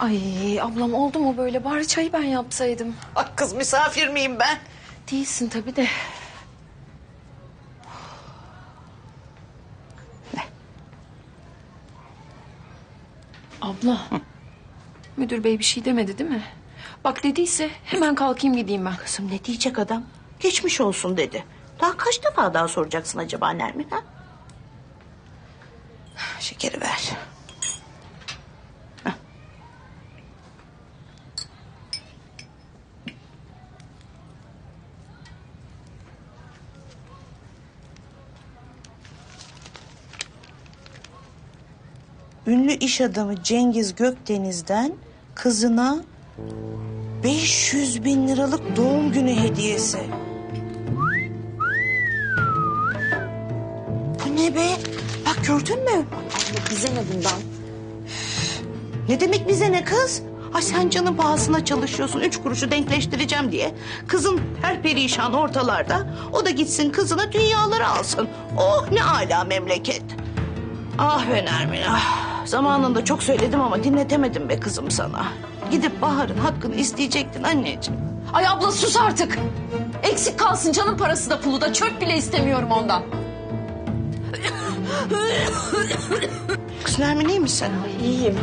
Ay ablam oldu mu böyle? Bari çayı ben yapsaydım. Ay kız misafir miyim ben? Değilsin tabii de. Abla. Müdür bey bir şey demedi değil mi? Bak dediyse hemen kalkayım gideyim ben. Kızım ne diyecek adam? Geçmiş olsun dedi. Daha kaç defa daha soracaksın acaba Nermin ha? Şekeri ver. Ünlü iş adamı Cengiz Gökdeniz'den kızına 500 bin liralık doğum günü hediyesi. Bu ne be? Bak gördün mü? Bize ne bundan? Ne demek bize ne kız? Ay sen canın pahasına çalışıyorsun. Üç kuruşu denkleştireceğim diye. Kızın her perişan ortalarda. O da gitsin kızına dünyaları alsın. Oh ne ala memleket. Ah be Nermin ah. Zamanında çok söyledim ama dinletemedim be kızım sana. Gidip Bahar'ın hakkını isteyecektin anneciğim. Ay abla sus artık. Eksik kalsın canın parası da pulu da çöp bile istemiyorum ondan. Kız Nermin iyi misin? İyiyim.